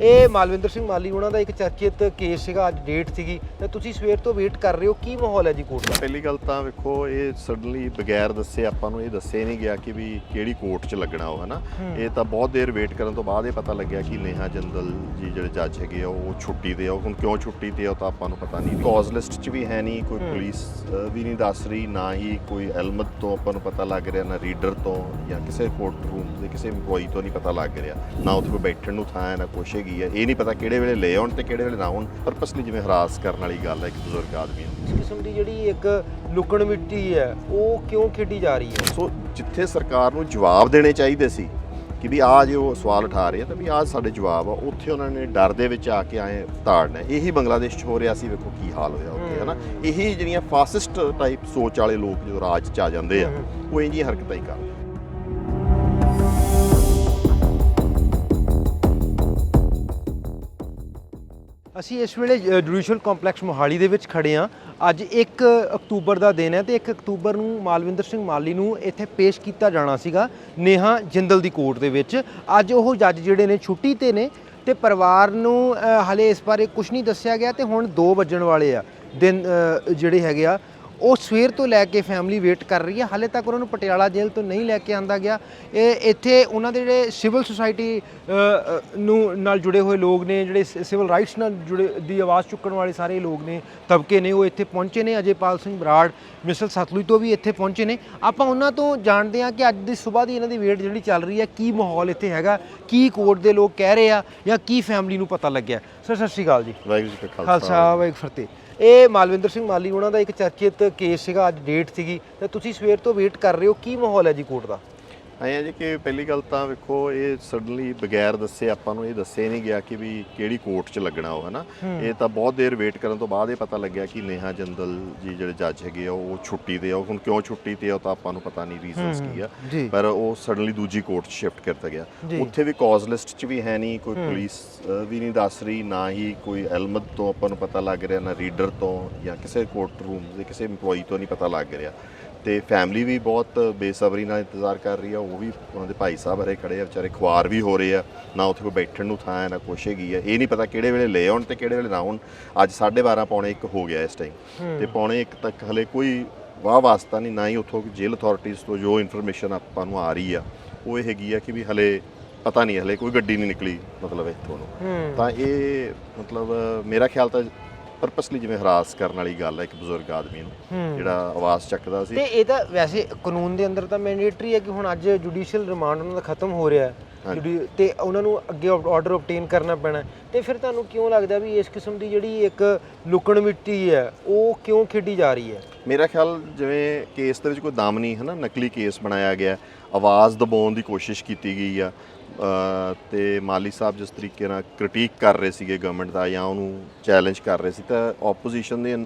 ਇਹ ਮਾਲਵਿੰਦਰ ਸਿੰਘ ਮਾਲੀ ਉਹਨਾਂ ਦਾ ਇੱਕ ਚਰਚਿਤ ਕੇਸ ਸੀਗਾ ਅੱਜ ਡੇਟ ਸੀਗੀ। ਤੇ ਤੁਸੀਂ ਸਵੇਰ ਤੋਂ ਵੇਟ ਕਰ ਰਹੇ ਹੋ ਕੀ ਮਾਹੌਲ ਹੈ ਜੀ ਕੋਰਟ ਦਾ? ਪਹਿਲੀ ਗੱਲ ਤਾਂ ਵੇਖੋ ਇਹ ਸਡਨਲੀ ਬਗੈਰ ਦੱਸੇ ਆਪਾਂ ਨੂੰ ਇਹ ਦੱਸੇ ਨਹੀਂ ਗਿਆ ਕਿ ਵੀ ਕਿਹੜੀ ਕੋਰਟ 'ਚ ਲੱਗਣਾ ਉਹ ਹਨਾ? ਇਹ ਤਾਂ ਬਹੁਤ ਦੇਰ ਵੇਟ ਕਰਨ ਤੋਂ ਬਾਅਦ ਇਹ ਪਤਾ ਲੱਗਿਆ ਕਿ ਨੇਹਾ ਜੰਦਲ ਜੀ ਜਿਹੜੇ ਜੱਜ ਹੈਗੇ ਆ ਉਹ ਛੁੱਟੀ ਤੇ ਆ। ਉਹ ਹੁਣ ਕਿਉਂ ਛੁੱਟੀ ਤੇ ਆ ਤਾਂ ਆਪਾਂ ਨੂੰ ਪਤਾ ਨਹੀਂ। ਕਾਜ਼ ਲਿਸਟ 'ਚ ਵੀ ਹੈ ਨਹੀਂ ਕੋਈ। ਪੁਲਿਸ ਵੀ ਨਹੀਂ ਦੱਸ ਰਹੀ ਨਾ ਹੀ ਕੋਈ ਐਲਮਤ ਤੋਂ ਆਪਾਂ ਨੂੰ ਪਤਾ ਲੱਗ ਰਿਹਾ ਨਾ ਰੀਡਰ ਤੋਂ ਜਾਂ ਕਿਸੇ ਕੋਰਟ ਰੂਮ ਦੇ ਕਿਸੇ EMPLOYEE ਤੋਂ ਨਹੀਂ ਪਤਾ ਲੱਗ ਰਿਹਾ। ਨਾ ਉੱਥੇ ਕੋਈ ਬੈਠਣ ਨੂੰ ਥਾਂ ਹੈ ਨਾ ਕੁਛ ਹੈਗੀ ਹੈ ਇਹ ਨਹੀਂ ਪਤਾ ਕਿਹੜੇ ਵੇਲੇ ਲੈ ਆਉਣ ਤੇ ਕਿਹੜੇ ਵੇਲੇ ਨਾ ਆਉਣ ਪਰਪਸਲੀ ਜਿਵੇਂ ਹਰਾਸ ਕਰਨ ਵਾਲੀ ਗੱਲ ਹੈ ਇੱਕ ਬਜ਼ੁਰਗ ਆਦਮੀ ਨੂੰ। ਇਸ ਕਿਸਮ ਦੀ ਜਿਹੜੀ ਇੱਕ ਲੁਕਣ ਮਿੱਟੀ ਹੈ ਉਹ ਕਿਉਂ ਖੇਡੀ ਜਾ ਰਹੀ ਹੈ? ਸੋ ਜਿੱਥੇ ਸਰਕਾਰ ਨੂੰ ਜਵਾਬ ਦੇਣੇ ਚਾਹੀਦੇ ਸੀ ਕਿ ਵੀ ਆਹ ਜੋ ਸਵਾਲ ਉਠਾ ਰਹੇ ਆ ਤਾਂ ਵੀ ਆਹ ਸਾਡੇ ਜਵਾਬ ਆ ਉੱਥੇ ਉਹਨਾਂ ਨੇ ਡਰ ਦੇ ਵਿੱਚ ਆ ਕੇ ਆਏ ਤਾੜਨਾ ਇਹੀ ਬੰਗਲਾਦੇਸ਼ 'ਚ ਹੋ ਰਿਹਾ ਸੀ ਵੇਖੋ ਕੀ ਹਾਲ ਹੋਇਆ ਉੱਥੇ ਹਨਾ। ਇਹੀ ਜਿਹੜੀਆਂ ਫਾਸਿਸਟ ਟਾਈਪ ਸੋਚ ਵਾਲੇ ਲੋਕ ਜਦੋਂ ਰਾਜ 'ਚ ਆ ਜਾਂਦੇ ਆ। ਉਹ ਇੰਜੀ ਹਰਕਤਾਂ ਹੀ ਕਰਦੇ ਅਸੀਂ ਇਸ ਵੇਲੇ ਜੁਡੀਸ਼ੀਅਲ ਕੰਪਲੈਕਸ ਮੋਹਾਲੀ ਦੇ ਵਿੱਚ ਖੜੇ ਹਾਂ। ਅੱਜ 1 ਅਕਤੂਬਰ ਦਾ ਦਿਨ ਹੈ ਤੇ 1 ਅਕਤੂਬਰ ਨੂੰ ਮਾਲਵਿੰਦਰ ਸਿੰਘ ਮਾਲੀ ਨੂੰ ਇੱਥੇ ਪੇਸ਼ ਕੀਤਾ ਜਾਣਾ ਸੀਗਾ ਨੇਹਾ ਜਿੰਦਲ ਦੀ ਕੋਰਟ ਦੇ ਵਿੱਚ। ਅੱਜ ਉਹ ਜੱਜ ਜਿਹੜੇ ਨੇ ਛੁੱਟੀ ਤੇ ਨੇ ਤੇ ਪਰਿਵਾਰ ਨੂੰ ਅ, ਹਲੇ ਇਸ ਬਾਰੇ ਕੁਝ ਨਹੀਂ ਦੱਸਿਆ ਗਿਆ ਤੇ ਹੁਣ 2 ਵੱਜਣ ਵਾਲੇ ਆ ਦਿਨ ਜਿਹੜੇ ਹੈਗੇ ਆ। ਉਹ ਸਵੇਰ ਤੋਂ ਲੈ ਕੇ ਫੈਮਿਲੀ ਵੇਟ ਕਰ ਰਹੀ ਹੈ। ਹਾਲੇ ਤੱਕ ਉਹਨਾਂ ਨੂੰ ਪਟਿਆਲਾ ਜੇਲ੍ਹ ਤੋਂ ਨਹੀਂ ਲੈ ਕੇ ਆਂਦਾ ਗਿਆ। ਇਹ ਇੱਥੇ ਉਹਨਾਂ ਦੇ ਜਿਹੜੇ ਸਿਵਲ ਸੁਸਾਇਟੀ ਨੂੰ ਨਾਲ ਜੁੜੇ ਹੋਏ ਲੋਕ ਨੇ ਜਿਹੜੇ ਸਿਵਲ ਰਾਈਟਸ ਨਾਲ ਜੁੜੇ ਦੀ ਆਵਾਜ਼ ਚੁੱਕਣ ਵਾਲੇ ਸਾਰੇ ਲੋਕ ਨੇ ਤਬਕੇ ਨੇ ਉਹ ਇੱਥੇ ਪਹੁੰਚੇ ਨੇ। ਅਜੇਪਾਲ ਸਿੰਘ ਬਰਾੜ ਮਿਸਲ ਸਤਲੁਜ ਤੋਂ ਵੀ ਇੱਥੇ ਪਹੁੰਚੇ ਨੇ। ਆਪਾਂ ਉਹਨਾਂ ਤੋਂ ਜਾਣਦੇ ਹਾਂ ਕਿ ਅੱਜ ਦੀ ਸਵੇਰ ਦੀ ਇਹਨਾਂ ਦੀ ਵੇਟ ਜਿਹੜੀ ਚੱਲ ਰਹੀ ਹੈ ਕੀ ਮਾਹੌਲ ਇੱਥੇ ਹੈਗਾ ਕੀ ਕੋਰਟ ਦੇ ਲੋਕ ਕਹਿ ਰਹੇ ਆ ਜਾਂ ਕੀ ਫੈਮਿਲੀ ਨੂੰ ਪਤਾ ਲੱਗਿਆ। ਸਰ ਸਤਿ ਸ਼੍ਰੀ ਅਕਾਲ ਜੀ। ਵਾਹਿਗੁਰੂ ਜੀ ਕਾ ਖਾਲਸਾ। ਵਾਹਿਗੁਰੂ ਫਤਿਹ। ਇਹ ਮਾਲਵਿੰਦਰ ਸਿੰਘ ਮਾਲੀ, ਉਹਨਾਂ ਦਾ ਇੱਕ ਚਰਚਿਤ ਕੇਸ ਸੀਗਾ, ਅੱਜ ਡੇਟ ਸੀਗੀ। ਤੇ ਤੁਸੀਂ ਸਵੇਰ ਤੋਂ ਵੇਟ ਕਰ ਰਹੇ ਹੋ, ਕੀ ਮਾਹੌਲ ਹੈ ਜੀ ਕੋਰਟ ਦਾ? ਆਏ ਆ ਜੀ ਕਿ ਪਹਿਲੀ ਗੱਲ ਤਾਂ ਵੇਖੋ ਇਹ ਸਡਨਲੀ ਬਗੈਰ ਦੱਸੇ ਆਪਾਂ ਨੂੰ ਇਹ ਦੱਸੇ ਨਹੀਂ ਗਿਆ ਕਿ ਵੀ ਕਿਹੜੀ ਕੋਰਟ 'ਚ ਲੱਗਣਾ ਉਹ ਹਨਾ। ਇਹ ਤਾਂ ਬਹੁਤ ਦੇਰ ਵੇਟ ਕਰਨ ਤੋਂ ਬਾਅਦ ਇਹ ਪਤਾ ਲੱਗਿਆ ਕਿ ਨੇਹਾ ਜੰਦਲ ਜੀ ਜਿਹੜੇ ਜੱਜ ਹੈਗੇ ਆ ਉਹ ਛੁੱਟੀ ਤੇ ਆ ਹੁਣ ਕਿਉਂ ਛੁੱਟੀ ਤੇ ਆ ਤਾਂ ਆਪਾਂ ਨੂੰ ਪਤਾ ਨਹੀਂ ਰੀਜ਼ਨਸ ਕੀ ਆ ਪਰ ਉਹ ਸਡਨਲੀ ਦੂਜੀ ਕੋਰਟ 'ਚ ਸ਼ਿਫਟ ਕਰਤਾ ਗਿਆ। ਉੱਥੇ ਵੀ ਕਾਜ਼ ਲਿਸਟ 'ਚ ਵੀ ਹੈ ਨਹੀਂ ਕੋਈ। ਪੁਲਿਸ ਵੀ ਨਹੀਂ ਦੱਸ ਰਹੀ ਨਾ ਹੀ ਕੋਈ ਐਲਮਤ ਤੋਂ ਆਪਾਂ ਨੂੰ ਪਤਾ ਲੱਗ ਰਿਹਾ ਨਾ ਰੀਡਰ ਤੋਂ ਜਾਂ ਕਿਸੇ ਕੋਰਟ ਰੂਮ ਦੇ ਕਿਸੇ EMPLOYEE ਤੋਂ ਨਹੀਂ ਪਤਾ ਲੱਗ ਰਿਹਾ ਤੇ ਫੈਮਿਲੀ ਵੀ ਬਹੁਤ ਬੇਸਬਰੀ ਨਾਲ ਇੰਤਜ਼ਾਰ ਕਰ ਰਹੀ ਆ ਉਹ ਵੀ ਉਹਨਾਂ ਦੇ ਭਾਈ ਸਾਹਿਬ ਹਰੇ ਖੜੇ ਆ ਵਿਚਾਰੇ ਖੁਆਰ ਵੀ ਹੋ ਰਹੇ ਆ ਨਾ ਉੱਥੇ ਕੋਈ ਬੈਠਣ ਨੂੰ ਥਾਂ ਹੈ ਨਾ ਕੁਛ ਹੈਗੀ ਆ। ਇਹ ਨਹੀਂ ਪਤਾ ਕਿਹੜੇ ਵੇਲੇ ਲੈ ਆਉਣ ਤੇ ਕਿਹੜੇ ਵੇਲੇ ਨਾ ਆਉਣ ਅੱਜ 12:30 ਪੌਣੇ 1 ਹੋ ਗਿਆ ਇਸ ਟਾਈਮ। ਤੇ ਪੌਣੇ 1 ਤੱਕ ਹਲੇ ਕੋਈ ਵਾਹ ਵਾਸਤਾ ਨਹੀਂ ਨਾ ਹੀ ਉੱਥੋਂ ਜੇਲ੍ਹ ਅਥਾਰਟੀਆਂ ਤੋਂ ਜੋ ਇਨਫੋਰਮੇਸ਼ਨ ਆਪਾਂ ਨੂੰ ਆ ਰਹੀ ਆ ਉਹ ਇਹ ਹੈਗੀ ਆ ਕਿ ਵੀ ਹਲੇ ਪਤਾ ਨਹੀਂ ਹਲੇ ਕੋਈ ਗੱਡੀ ਨਹੀਂ ਨਿਕਲੀ ਮਤਲਬ ਇੱਥੋਂ ਨੂੰ। ਤਾਂ ਇਹ ਮਤਲਬ ਮੇਰਾ ਖਿਆਲ ਤਾਂ ਪਰਪਸਲੀ ਜਿਵੇਂ ਹਰਾਸ ਕਰਨ ਵਾਲੀ ਗੱਲ ਹੈ ਇੱਕ ਬਜ਼ੁਰਗ ਆਦਮੀ ਨੂੰ। ਜਿਹੜਾ ਆਵਾਜ਼ ਚੱਕਦਾ ਸੀ। ਤੇ ਇਹ ਤਾਂ ਵੈਸੇ ਕਾਨੂੰਨ ਦੇ ਅੰਦਰ ਤਾਂ ਮੈਂਡੇਟਰੀ ਹੈ ਕਿ ਹੁਣ ਅੱਜ ਜੁਡੀਸ਼ੀਅਲ ਰਿਮਾਂਡ ਉਹਨਾਂ ਦਾ ਖਤਮ ਹੋ ਰਿਹਾ ਹੈ। ਤੇ ਉਹਨਾਂ ਨੂੰ ਅੱਗੇ ਆਰਡਰ ਆਬਟੇਨ ਕਰਨਾ ਪੈਣਾ। ਤੇ ਫਿਰ ਤੁਹਾਨੂੰ ਕਿਉਂ ਲੱਗਦਾ ਵੀ ਇਸ ਕਿਸਮ ਦੀ ਜਿਹੜੀ ਇੱਕ ਲੁਕਣ ਮਿੱਟੀ ਹੈ ਉਹ ਕਿਉਂ ਖੇਡੀ ਜਾ ਰਹੀ ਹੈ? ਮੇਰਾ ਖਿਆਲ ਜਿਵੇਂ ਕੇਸ ਦੇ ਵਿੱਚ ਕੋਈ ਦਮ ਨਹੀਂ ਹੈ ਨਾ ਨਕਲੀ ਕੇਸ ਬਣਾਇਆ ਗਿਆ ਆਵਾਜ਼ ਦਬਾਉਣ ਦੀ ਕੋਸ਼ਿਸ਼ ਕੀਤੀ ਗਈ ਆ। ਤੇ ਮਾਲੀ ਸਾਹਿਬ ਜਿਸ ਤਰੀਕੇ ਨਾਲ ਕ੍ਰਿਟੀਕ ਕਰ ਰਹੇ ਸੀਗੇ ਗਵਰਨਮੈਂਟ ਦਾ ਜਾਂ ਉਹਨੂੰ ਚੈਲੰਜ ਕਰ ਰਹੇ ਸੀ, ਤਾਂ ਆਪੋਜੀਸ਼ਨ ਦੇ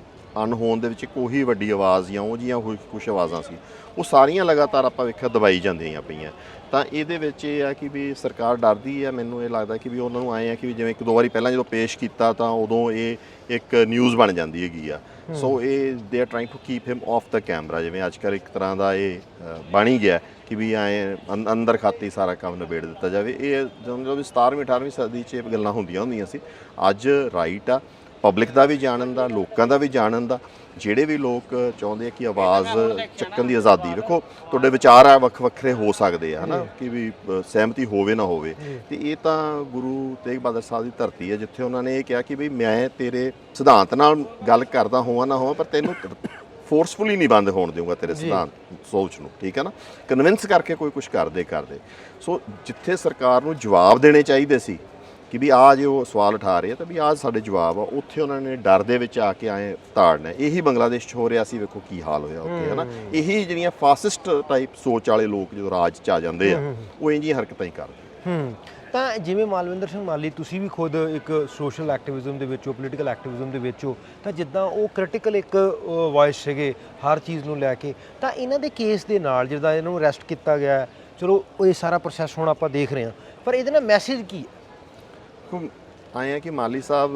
ਅਨਹੋਣ ਦੇ ਵਿੱਚ ਕੋਈ ਵੱਡੀ ਆਵਾਜ਼ ਜਾਂ ਉਹ ਜੀਆਂ ਕੁਝ ਆਵਾਜ਼ਾਂ ਸੀ। ਉਹ ਸਾਰੀਆਂ ਲਗਾਤਾਰ ਆਪਾਂ ਵੇਖਿਆ ਦਬਾਈ ਜਾਂਦੀਆਂ ਪਈਆਂ। ਤਾਂ ਇਹਦੇ ਵਿੱਚ ਇਹ ਆ ਕਿ ਵੀ ਸਰਕਾਰ ਡਰਦੀ ਹੈ ਮੈਨੂੰ ਇਹ ਲੱਗਦਾ ਕਿ ਵੀ ਉਹਨਾਂ ਨੂੰ ਆਏ ਆ ਕਿ ਵੀ ਜਿਵੇਂ ਇੱਕ ਦੋ ਵਾਰੀ ਪਹਿਲਾਂ ਜਦੋਂ ਪੇਸ਼ ਕੀਤਾ ਤਾਂ ਉਦੋਂ ਇਹ ਇੱਕ ਨਿਊਜ਼ ਬਣ ਜਾਂਦੀ ਹੈਗੀ ਆ। ਸੋ ਇਹ they are trying to keep him off the camera ਜਿਵੇਂ ਅੱਜ ਕੱਲ੍ਹ ਇੱਕ ਤਰ੍ਹਾਂ ਦਾ ਇਹ ਬਣ ਹੀ ਗਿਆ ਕਿ ਵੀ ਐ ਅੰਦਰ ਖਾਤੀ ਸਾਰਾ ਕੰਮ ਨਿਬੇੜ ਦਿੱਤਾ ਜਾਵੇ। ਇਹ ਜਦੋਂ ਵੀ 17ਵੀਂ 18ਵੀਂ ਸਦੀ 'ਚ ਇਹ ਗੱਲਾਂ ਹੁੰਦੀਆਂ ਹੁੰਦੀਆਂ ਸੀ। ਅੱਜ ਰਾਈਟ ਆ। ਪਬਲਿਕ ਦਾ ਵੀ ਜਾਣਨ ਦਾ ਲੋਕਾਂ ਦਾ ਵੀ ਜਾਣਨ ਦਾ ਜਿਹੜੇ ਵੀ ਲੋਕ ਚਾਹੁੰਦੇ ਆ ਕਿ ਆਵਾਜ਼ ਚੱਕਣ ਦੀ ਆਜ਼ਾਦੀ ਵੇਖੋ ਤੁਹਾਡੇ ਵਿਚਾਰ ਆ ਵੱਖ ਵੱਖਰੇ ਹੋ ਸਕਦੇ ਆ ਹਨਾ ਕਿ ਵੀ ਸਹਿਮਤੀ ਹੋਵੇ ਨਾ ਹੋਵੇ। ਤੇ ਇਹ ਤਾਂ ਗੁਰੂ ਤੇਗ ਬਹਾਦਰ ਸਾਹਿਬ ਦੀ ਧਰਤੀ ਹੈ ਜਿੱਥੇ ਉਹਨਾਂ ਨੇ ਇਹ ਕਿਹਾ ਕਿ ਵੀ ਮੈਂ ਤੇਰੇ ਸਿਧਾਂਤ ਨਾਲ ਗੱਲ ਕਰਦਾ ਹੋਵਾਂ ਨਾ ਹੋਵਾਂ ਪਰ ਤੈਨੂੰ ਫੋਰਸਫੁਲੀ ਨਹੀਂ ਬੰਦ ਹੋਣ ਦੇਵਾਂਗਾ ਤੇਰੇ ਸਿਧਾਂਤ ਸੋਚ ਨੂੰ ਠੀਕ ਹੈ ਨਾ? ਕਨਵਿੰਸ ਕਰਕੇ ਕੋਈ ਕੁਝ ਕਰਦੇ ਕਰਦੇ ਸੋ ਜਿੱਥੇ ਸਰਕਾਰ ਨੂੰ ਜਵਾਬ ਦੇਣੇ ਚਾਹੀਦੇ ਸੀ ਕਿ ਵੀ ਆਹ ਜੋ ਸਵਾਲ ਉਠਾ ਰਹੇ ਆ ਤਾਂ ਵੀ ਆਹ ਸਾਡੇ ਜਵਾਬ ਆ ਉੱਥੇ ਉਹਨਾਂ ਨੇ ਡਰ ਦੇ ਵਿੱਚ ਆ ਕੇ ਆਏ ਤਾੜਨਾ ਇਹੀ ਬੰਗਲਾਦੇਸ਼ 'ਚ ਹੋ ਰਿਹਾ ਸੀ ਵੇਖੋ ਕੀ ਹਾਲ ਹੋਇਆ ਉੱਥੇ ਹੈ। ਨਾ ਇਹੀ ਜਿਹੜੀਆਂ ਫਾਸਿਸਟ ਟਾਈਪ ਸੋਚ ਵਾਲੇ ਲੋਕ ਜਦੋਂ ਰਾਜ 'ਚ ਆ ਜਾਂਦੇ ਆ ਉਹ ਇੰਜੀਆਂ ਹਰਕਤਾਂ ਹੀ ਕਰਦੇ ਹੂੰ। ਤਾਂ ਜਿਵੇਂ ਮਾਲਵਿੰਦਰ ਸਿੰਘ ਮਾਲੀ ਤੁਸੀਂ ਵੀ ਖੁਦ ਇੱਕ ਸੋਸ਼ਲ ਐਕਟਿਵਿਜ਼ਮ ਦੇ ਵਿੱਚ ਪੋਲੀਟੀਕਲ ਐਕਟਿਵਿਜ਼ਮ ਦੇ ਵਿੱਚ ਤਾਂ ਜਿੱਦਾਂ ਉਹ ਕ੍ਰਿਟੀਕਲ ਇੱਕ ਵੌਇਸ ਸੀਗੇ ਹਰ ਚੀਜ਼ ਨੂੰ ਲੈ ਕੇ ਤਾਂ ਇਹਨਾਂ ਦੇ ਕੇਸ ਦੇ ਨਾਲ ਜਿੱਦਾਂ ਇਹਨਾਂ ਨੂੰ ਅਰੈਸਟ ਕੀਤਾ ਗਿਆ ਚਲੋ ਉਹ ਇਹ ਸਾਰਾ ਪ੍ਰੋਸੈਸ ਹੁਣ ਆਪਾਂ ਦੇਖ ਰਹੇ ਹਾਂ। ਪਰ ਇਹਦੇ ਨਾਲ ਮੈਸੇਜ ਕੀ ਹੈ? ਕਿਉਂ ਆਏ ਆ ਕਿ ਮਾਲੀ ਸਾਹਿਬ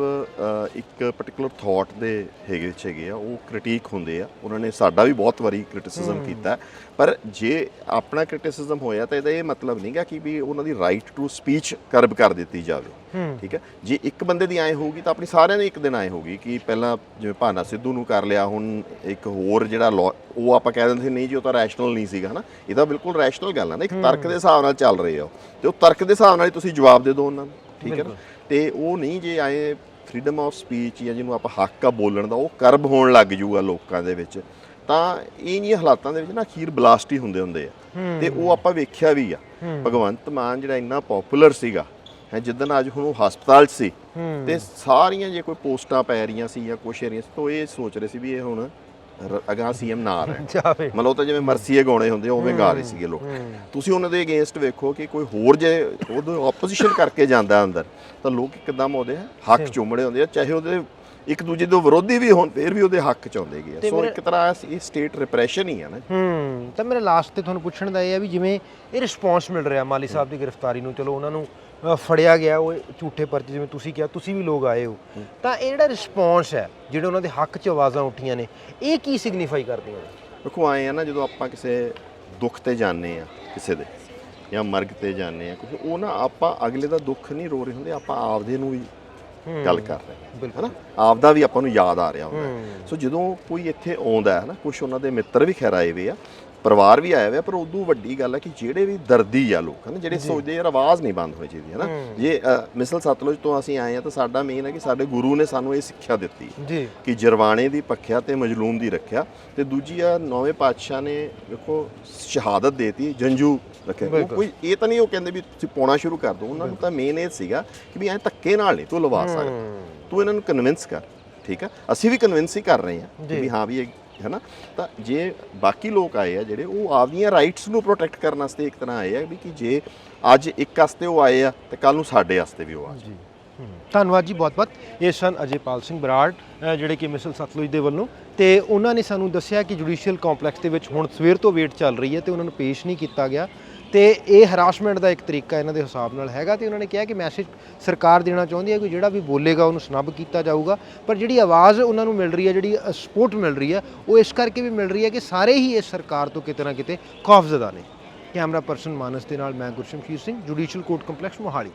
ਇੱਕ ਪਾਰਟਿਕੂਲਰ ਥਾਟ ਦੇ ਹੈਗੇ ਵਿੱਚ ਹੈਗੇ ਆ ਉਹ ਕ੍ਰਿਟੀਕ ਹੁੰਦੇ ਆ। ਉਹਨਾਂ ਨੇ ਸਾਡਾ ਵੀ ਬਹੁਤ ਵਾਰੀ ਕ੍ਰਿਟਿਸਿਜ਼ਮ ਕੀਤਾ। ਪਰ ਜੇ ਆਪਣਾ ਕ੍ਰਿਟਿਸਿਜ਼ਮ ਹੋਇਆ ਤਾਂ ਇਹਦਾ ਇਹ ਮਤਲਬ ਨਹੀਂਗਾ ਕਿ ਵੀ ਉਹਨਾਂ ਦੀ ਰਾਈਟ ਟੂ ਸਪੀਚ ਕਰਬ ਕਰ ਦਿੱਤੀ ਜਾਵੇ। ਠੀਕ ਹੈ ਜੇ ਇੱਕ ਬੰਦੇ ਦੀ ਆਏ ਹੋਊਗੀ ਤਾਂ ਆਪਣੀ ਸਾਰਿਆਂ ਦੀ ਇੱਕ ਦਿਨ ਆਏ ਹੋਊਗੀ ਕਿ ਪਹਿਲਾਂ ਜਿਵੇਂ ਭਾਨਾ ਸਿੱਧੂ ਨੂੰ ਕਰ ਲਿਆ ਹੁਣ ਇੱਕ ਹੋਰ ਜਿਹੜਾ ਉਹ ਆਪਾਂ ਕਹਿ ਦਿੰਦੇ ਨਹੀਂ ਜੀ ਉਹ ਤਾਂ ਰੈਸ਼ਨਲ ਨਹੀਂ ਸੀਗਾ ਹਨਾ? ਇਹ ਤਾਂ ਬਿਲਕੁਲ ਰੈਸ਼ਨਲ ਗੱਲ ਹੈ ਨਾ। ਇੱਕ ਤਰਕ ਦੇ ਹਿਸਾਬ ਨਾਲ ਚੱਲ ਰਹੇ ਆ। ਤੇ ਉਹ ਤਰਕ ਦੇ ਹਿਸਾਬ ਨਾਲ ਹੀ ਤੁਸੀਂ ਜਵਾਬ ਦੇ ਦਿਓ ਉਹਨਾਂ ਨੂੰ। ਠੀਕ ਹੈ ਨਾ? ਤੇ ਉਹ ਨਹੀਂ ਜੇ ਆਏ ਫਰੀडम ਆਫ ਸਪੀਚ ਜਾਂ ਜਿਹਨੂੰ ਆਪਾਂ ਹੱਕ ਆ ਬੋਲਣ ਦਾ ਉਹ ਕਰਬ ਹੋਣ ਲੱਗ ਜੂਗਾ ਲੋਕਾਂ ਦੇ ਵਿੱਚ ਤਾਂ ਇਹ ਨਹੀਂ ਹਾਲਾਤਾਂ ਦੇ ਵਿੱਚ ਨਾ ਅਖੀਰ ਬਲਾਸਟ ਹੀ ਹੁੰਦੇ ਹੁੰਦੇ ਆ। ਤੇ ਉਹ ਆਪਾਂ ਵੇਖਿਆ ਵੀ ਆ। ਭਗਵੰਤ ਮਾਨ ਜਿਹੜਾ ਇੰਨਾ ਪਪੂਲਰ ਸੀਗਾ ਹੈ ਜਿੱਦਨ ਅੱਜ ਹੁਣ ਉਹ ਹਸਪਤਾਲ 'ਚ ਸੀ ਤੇ ਸਾਰੀਆਂ ਜੇ ਕੋਈ ਪੋਸਟਾਂ ਪੈ ਰਹੀਆਂ ਸੀ ਜਾਂ ਕੁਛ ਰਹੀਆਂ ਸੀ ਤਾਂ ਇਹ ਸੋਚ ਰਹੇ ਸੀ ਵੀ ਇਹ ਹੁਣ ਅਗਾਂਹ ਸੀਐਮ ਨਾ ਰਹਿਣ। ਜਾਵੇ। ਮਤਲਬ ਉਹ ਤਾਂ ਜਿਵੇਂ ਮਰਸੀਏ ਗਾਉਣੇ ਹੁੰਦੇ ਆ, ਉਵੇਂ ਗਾ ਰਹੇ ਸੀਗੇ ਲੋਕ। ਤੁਸੀਂ ਉਹਨਾਂ ਦੇ ਅਗੇਂਸਟ ਵੇਖੋ ਕਿ ਕੋਈ ਹੋਰ ਜੇ ਉਹਦੇ ਆਪੋਜੀਸ਼ਨ ਕਰਕੇ ਜਾਂਦਾ ਅੰਦਰ ਤਾਂ ਲੋਕ ਇੱਕਦਮ ਉਹਦੇ ਹੱਕ ਚੁੰਮੜੇ ਹੁੰਦੇ ਆ ਚਾਹੇ ਉਹਦੇ ਇੱਕ ਦੂਜੇ ਦੇ ਵਿਰੋਧੀ ਵੀ ਹੋਣ ਫਿਰ ਵੀ ਉਹਦੇ ਹੱਕ ਚ ਆਉਂਦੇ ਗਏ ਸੋ ਇੱਕ ਤਰ੍ਹਾਂ ਇਹ ਸਟੇਟ ਰਿਪਰੈਸ਼ਨ ਹੀ ਆ ਨਾ। ਹੂੰ ਤਾਂ ਮੇਰੇ ਲਾਸਟ ਤੇ ਤੁਹਾਨੂੰ ਪੁੱਛਣ ਦਾ ਇਹ ਹੈ ਵੀ ਜਿਵੇਂ ਇਹ ਰਿਸਪੌਂਸ ਮਿਲ ਰਿਹਾ ਮਾਲੀ ਸਾਹਿਬ ਦੀ ਗ੍ਰਿਫਤਾਰੀ ਨੂੰ ਚਲੋ ਉਹਨਾਂ ਨੂੰ ਫੜਿਆ ਗਿਆ ਉਹ ਝੂਠੇ ਪਰਚੇ ਜਿਵੇਂ ਤੁਸੀਂ ਕਿਹਾ ਤੁਸੀਂ ਵੀ ਲੋਕ ਆਏ ਹੋ। ਤਾਂ ਇਹ ਜਿਹੜਾ ਰਿਸਪੌਂਸ ਹੈ ਜਿਹੜੇ ਉਹਨਾਂ ਦੇ ਹੱਕ 'ਚ ਆਵਾਜ਼ਾਂ ਉੱਠੀਆਂ ਨੇ ਇਹ ਕੀ ਸਿਗਨੀਫਾਈ ਕਰਦੀਆਂ ਨੇ? ਦੇਖੋ ਆਏ ਆ ਨਾ ਜਦੋਂ ਆਪਾਂ ਕਿਸੇ ਦੁੱਖ ਤੇ ਜਾਂਦੇ ਆ ਕਿਸੇ ਦੇ ਜਾਂ ਮਰਗ ਤੇ ਜਾਂਦੇ ਆ ਕੁਝ ਉਹ ਨਾ ਆਪਾਂ ਅਗਲੇ ਦਾ ਦੁੱਖ ਨਹੀਂ ਰੋ ਰਹੇ ਹੁੰਦੇ ਆਪਾਂ ਆਪਦੇ ਨੂੰ ਵੀ ਗੱਲ ਕਰ ਰਹੇ ਹਾਂ ਹਨਾ? ਆਪਦਾ ਵੀ ਆਪਾਂ ਨੂੰ ਯਾਦ ਆ ਰਿਹਾ ਹੁੰਦਾ। ਸੋ ਜਦੋਂ ਕੋਈ ਇੱਥੇ ਆਉਂਦਾ ਹੈ ਨਾ ਕੁਝ ਉਹਨਾਂ ਦੇ ਮਿੱਤਰ ਵੀ ਖੈਰ ਆਏ ਵੇ ਆ ਪਰਿਵਾਰ ਵੀ ਆਇਆ ਹੋਇਆ ਪਰ ਉਦੋਂ ਵੱਡੀ ਗੱਲ ਹੈ ਕਿ ਜਿਹੜੇ ਵੀ ਦਰਦੀ ਆ ਲੋਕ ਹਨ ਜਿਹੜੇ ਸੋਚਦੇ ਯਾਰ ਆਵਾਜ਼ ਨਹੀਂ ਬੰਦ ਹੋਈ ਚਾਹੀਦੀ ਹੈ। ਨਾ ਜੇ ਮਿਸਲ ਸਤਲੁਜ ਤੋਂ ਅਸੀਂ ਆਏ ਆ ਤਾਂ ਸਾਡਾ ਮੇਨ ਹੈ ਕਿ ਸਾਡੇ ਗੁਰੂ ਨੇ ਸਾਨੂੰ ਇਹ ਸਿੱਖਿਆ ਦਿੱਤੀ। ਜੀ। ਕਿ ਜਰਵਾਣੇ ਦੀ ਪੱਖਿਆ ਤੇ ਮਜਲੂਮ ਦੀ ਰੱਖਿਆ ਤੇ ਦੂਜੀ ਆ ਨੌਵੇਂ ਪਾਤਸ਼ਾਹ ਨੇ ਵੇਖੋ ਸ਼ਹਾਦਤ ਦੇਤੀ ਜੰਜੂ ਰੱਖਿਆ। ਉਹ। ਕੋਈ ਇਹ ਤਾਂ ਨਹੀਂ ਉਹ ਕਹਿੰਦੇ ਵੀ ਤੁਸੀਂ ਪਾਉਣਾ ਸ਼ੁਰੂ ਕਰ ਦਿਓ। ਉਹਨਾਂ ਨੂੰ ਤਾਂ ਮੇਨ ਇਹ ਸੀਗਾ ਕਿ ਵੀ ਐ ਧੱਕੇ ਨਾਲ ਨਹੀਂ ਤੂੰ ਲਵਾ ਸਕਦਾ। ਤੂੰ ਇਹਨਾਂ ਨੂੰ ਕਨਵਿੰਸ ਕਰ ਠੀਕ ਆ? ਅਸੀਂ ਵੀ ਕਨਵਿੰਸ ਹੀ ਕਰ ਰਹੇ। ਕਿ ਵੀ ਹਾਂ ਵੀ ਇਹ ਹੈ ਨਾ ਤਾਂ ਜੇ ਬਾਕੀ ਲੋਕ ਆਏ ਆ ਜਿਹੜੇ, ਉਹ ਆਪਦੀਆਂ ਰਾਈਟਸ ਨੂੰ ਪ੍ਰੋਟੈਕਟ ਕਰਨ ਵਾਸਤੇ ਇੱਕ ਤਰ੍ਹਾਂ ਆਏ ਆ ਵੀ ਕਿ ਜੇ ਅੱਜ ਇੱਕ ਵਾਸਤੇ ਉਹ ਆਏ ਆ, ਤੇ ਕੱਲ ਨੂੰ ਸਾਡੇ ਵਾਸਤੇ ਵੀ ਉਹ ਆ ਜੀ। ਧੰਨਵਾਦ ਜੀ ਬਹੁਤ-ਬਹੁਤ ਇਹ ਸਨ ਅਜੇਪਾਲ ਸਿੰਘ ਬਰਾੜ ਜਿਹੜੇ ਕਿ ਮਿਸਲ ਸਤਲੁਜ ਦੇ ਵੱਲੋਂ। ਤੇ ਉਹਨਾਂ ਨੇ ਸਾਨੂੰ ਦੱਸਿਆ ਕਿ ਜੁਡੀਸ਼ੀਅਲ ਕੰਪਲੈਕਸ ਦੇ ਵਿੱਚ ਹੁਣ ਸਵੇਰ ਤੋਂ ਵੇਟ ਚੱਲ ਰਹੀ ਹੈ ਤੇ ਉਹਨਾਂ ਨੂੰ ਪੇਸ਼ ਨਹੀਂ ਕੀਤਾ ਗਿਆ। ਤੇ ਇਹ ਹਰਾਸਮੈਂਟ ਦਾ ਇੱਕ ਤਰੀਕਾ ਇਹਨਾਂ ਦੇ ਹਿਸਾਬ ਨਾਲ ਹੈਗਾ ਤੇ ਉਹਨਾਂ ਨੇ ਕਿਹਾ ਕਿ ਮੈਸੇਜ ਸਰਕਾਰ ਦੇਣਾ ਚਾਹੁੰਦੀ ਹੈ ਕਿ ਜਿਹੜਾ ਵੀ ਬੋਲੇਗਾ ਉਹਨੂੰ ਸਨੱਬ ਕੀਤਾ ਜਾਊਗਾ। ਪਰ ਜਿਹੜੀ ਆਵਾਜ਼ ਉਹਨਾਂ ਨੂੰ ਮਿਲ ਰਹੀ ਹੈ, ਜਿਹੜੀ ਸਪੋਰਟ ਮਿਲ ਰਹੀ ਹੈ, ਉਹ ਇਸ ਕਰਕੇ ਵੀ ਮਿਲ ਰਹੀ ਹੈ ਕਿ ਸਾਰੇ ਹੀ ਇਸ ਸਰਕਾਰ ਤੋਂ ਕਿਤੇ ਨਾ ਕਿਤੇ ਖੌਫਜ਼ਦਾ ਨੇ। ਕੈਮਰਾ ਪਰਸਨ ਮਾਨਸ ਦੇ ਨਾਲ ਮੈਂ Gurshamsher Singh, judicial court complex Mohali.